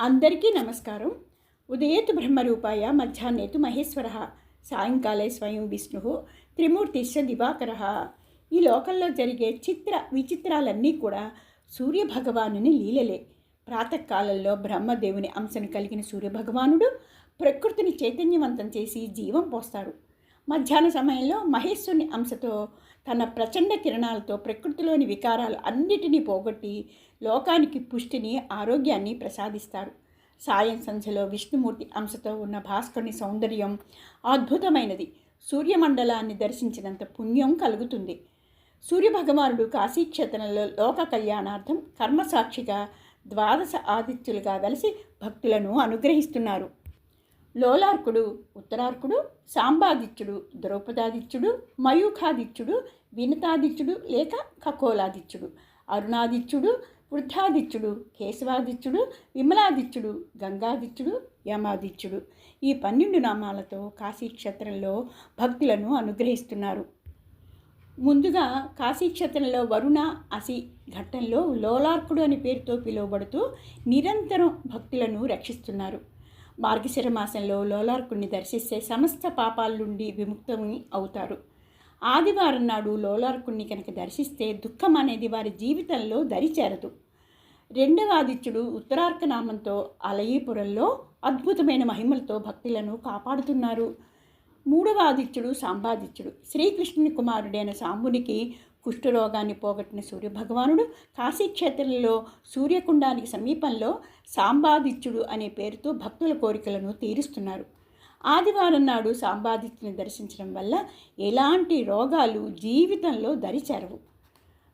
అందరికీ నమస్కారం. ఉదయేతు బ్రహ్మరూపాయ మధ్యాహ్నేతు మహేశ్వర సాయంకాలే స్వయం విష్ణు త్రిమూర్తిశ్చ దివాకర. ఈ లోకంలో జరిగే చిత్ర విచిత్రాలన్నీ కూడా సూర్యభగవానుని లీలలే. ప్రాతకాలంలో బ్రహ్మదేవుని అంశను కలిగిన సూర్యభగవానుడు ప్రకృతిని చైతన్యవంతం చేసి జీవం పోస్తాడు మధ్యాహ్న సమయంలో మహేశ్వరుని అంశతో తన ప్రచండ కిరణాలతో ప్రకృతిలోని వికారాలు అన్నిటినీ పోగొట్టి లోకానికి పుష్టిని ఆరోగ్యాన్ని ప్రసాదిస్తారు. సాయం సంధ్యలో విష్ణుమూర్తి అంశతో ఉన్న భాస్కరుని సౌందర్యం అద్భుతమైనది. సూర్యమండలాన్ని దర్శించినంత పుణ్యం కలుగుతుంది. సూర్యభగవానుడు కాశీక్షేత్రంలో లోక కళ్యాణార్థం కర్మసాక్షిగా ద్వాదశ ఆదిత్యులుగా కలిసి భక్తులను అనుగ్రహిస్తున్నారు. లోలార్కుడు ఉత్తరార్కుడు సాంబాదిత్యుడు ద్రౌపదాదిత్యుడు మయూఖాదిత్యుడు వినతాదిత్యుడు లేక ఖగోళాదిత్యుడు అరుణాదిత్యుడు వృద్ధాదిత్యుడు కేశవాదిత్యుడు విమలాదిత్యుడు గంగాదిత్యుడు యమాదిత్యుడు ఈ పన్నెండు నామాలతో కాశీక్షేత్రంలో భక్తులను అనుగ్రహిస్తున్నారు. ముందుగా కాశీక్షేత్రంలో వరుణ అసి ఘట్టంలో లోలార్కుడు అనే పేరుతో పిలువబడుతూ నిరంతరం భక్తులను రక్షిస్తున్నారు. మార్గశిర మాసంలో లోలార్కుణ్ణి దర్శిస్తే సమస్త పాపాల నుండి విముక్తమి అవుతారు. ఆదివారం నాడు లోలార్కుణ్ణి కనుక దర్శిస్తే దుఃఖం అనేది వారి జీవితంలో దరిచేరదు. రెండవ ఆదిత్యుడు ఉత్తరార్క నామంతో అలయీపురంలో అద్భుతమైన మహిమలతో భక్తులను కాపాడుతున్నారు. మూడవ ఆదిత్యుడు సాంబాదిత్యుడు. శ్రీకృష్ణుని కుమారుడైన సాంబునికి కుష్ఠరోగాన్ని పోగొట్టిన సూర్యభగవానుడు కాశీక్షేత్రంలో సూర్యకుండానికి సమీపంలో సాంబాదిత్యుడు అనే పేరుతో భక్తుల కోరికలను తీరుస్తున్నారు. ఆదివారం నాడు సాంబాదిత్యుని దర్శించడం వల్ల ఎలాంటి రోగాలు జీవితంలో దరిచేరవు.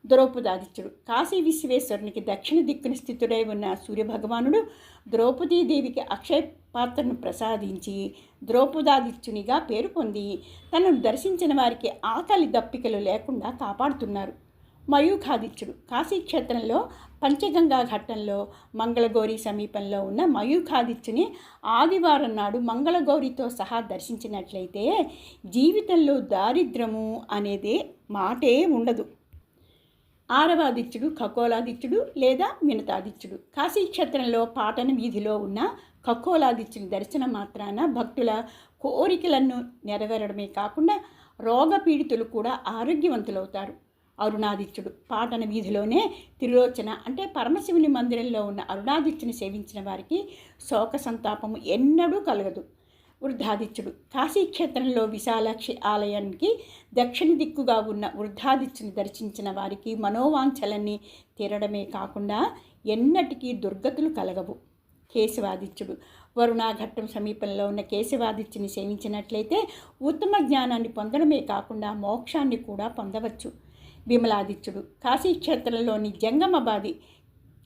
ద్రౌపదాదిత్యుడు. కాశీ విశ్వేశ్వరునికి దక్షిణ దిక్కున స్థితుడై ఉన్న సూర్యభగవానుడు ద్రౌపదీదేవికి అక్షయ పాత్రను ప్రసాదించి ద్రౌపదాదిత్యునిగా పేరు పొంది తనను దర్శించిన వారికి ఆకలి దప్పికలు లేకుండా కాపాడుతున్నారు. మయూఖాదిత్యుడు. కాశీక్షేత్రంలో పంచగంగా ఘట్టంలో మంగళగౌరి సమీపంలో ఉన్న మయూఖాదిత్యుని ఆదివారం నాడు మంగళగౌరితో సహా దర్శించినట్లయితే జీవితంలో దారిద్రము అనేది మాటే ఉండదు. ఆరవాదిత్యుడు ఖగోళాదిత్యుడు లేదా మినతాదిత్యుడు కాశీక్షేత్రంలో పాటన వీధిలో ఉన్న ఖగోళాదిత్యుని దర్శనం మాత్రాన భక్తుల కోరికలను నెరవేరడమే కాకుండా రోగపీడితులు కూడా ఆరోగ్యవంతులవుతారు. అరుణాదిత్యుడు పాటన వీధిలోనే త్రిలోచన అంటే పరమశివుని మందిరంలో ఉన్న అరుణాదిత్యుని సేవించిన వారికి శోక సంతాపము ఎన్నడూ కలగదు. వృద్ధాదిత్యుడు. కాశీక్షేత్రంలో విశాలాక్షి ఆలయానికి దక్షిణ దిక్కుగా ఉన్న వృద్ధాదిత్యుని దర్శించిన వారికి మనోవాంఛలన్నీ తీరడమే కాకుండా ఎన్నటికీ దుర్గతులు కలగవు. కేశవాదిత్యుడు. వరుణాఘట్టం సమీపంలో ఉన్న కేశవాదిత్యుని సేవించినట్లయితే ఉత్తమ జ్ఞానాన్ని పొందడమే కాకుండా మోక్షాన్ని కూడా పొందవచ్చు. విమలాదిత్యుడు. కాశీక్షేత్రంలోని జంగమబాది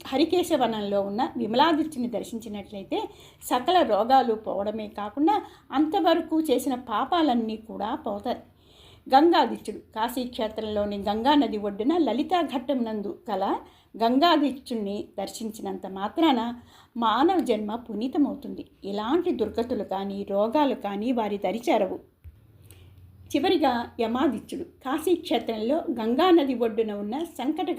హరికేశవనంలో ఉన్న విమలాదిత్యుని దర్శించినట్లయితే సకల రోగాలు పోవడమే కాకుండా అంతవరకు చేసిన పాపాలన్నీ కూడా పోతాయి. గంగాదిత్యుడు కాశీక్షేత్రంలోని గంగా నది ఒడ్డున లలితా ఘట్టం నందు కల గంగాదిత్యుణ్ణి దర్శించినంత మాత్రాన మానవ జన్మ పునీతమవుతుంది. ఇలాంటి దుర్గతులు కానీ రోగాలు కానీ వారి దరిచేరవు. చివరిగా యమాదిత్యుడు కాశీక్షేత్రంలో గంగానది ఒడ్డున ఉన్న సంకట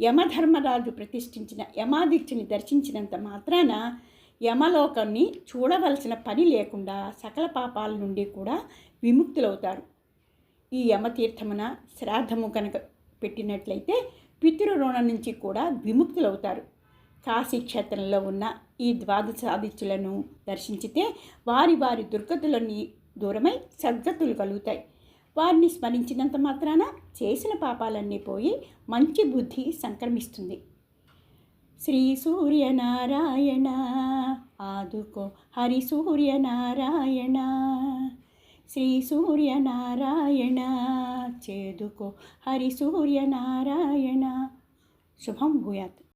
యమధర్మరాజు ప్రతిష్ఠించిన యమాదిత్యుని దర్శించినంత మాత్రాన యమలోకాన్ని చూడవలసిన పని లేకుండా సకల పాపాల నుండి కూడా విముక్తులవుతారు. ఈ యమతీర్థమున శ్రాద్ధము కనుక పెట్టినట్లయితే పితృరుణం నుంచి కూడా విముక్తులవుతారు. కాశీక్షేత్రంలో ఉన్న ఈ ద్వాదశాదిత్యులను దర్శించితే వారి వారి దుర్గతులని దూరమై సద్గతులు కలుగుతాయి. వారిని స్మరించినంత మాత్రాన చేసిన పాపాలన్నీ పోయి మంచి బుద్ధి సంక్రమిస్తుంది. శ్రీ సూర్యనారాయణ ఆదుకో. హరి సూర్యనారాయణ శ్రీ సూర్యనారాయణ చేదుకో. హరి సూర్యనారాయణ. శుభం భూయాత్.